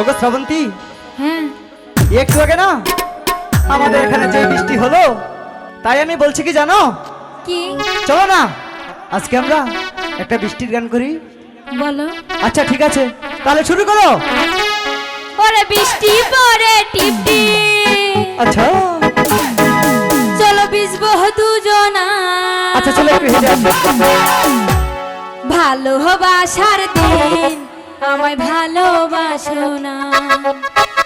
ওগো শ্রাবন্তী। হ্যাঁ। একটু আগে না? আমাদের এখানে যে বৃষ্টি হলো তাই আমি বলছি কি জানো? কি? চলো না। আজকে আমরা একটা বৃষ্টির গান করি। বলো। আচ্ছা ঠিক আছে। তাহলে শুরু করো। ওরে বৃষ্টি পরে টিপটি আচ্ছা। চলো বিজবো দুজনা। আচ্ছা চলো একটু হেঁটে আসো ভালোবাসার দিন। আমায় ভালোবাসো না।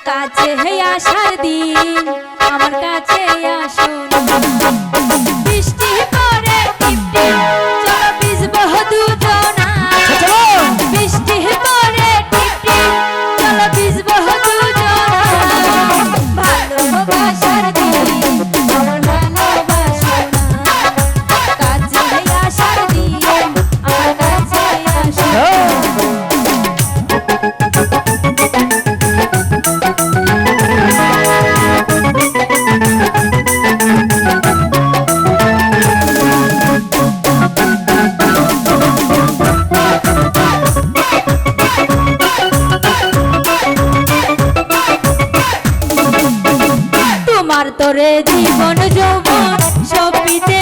কাছে আসার দিন আমার কাছে আসো না। তোমার তোরে জীবন যৌবন সব পিতে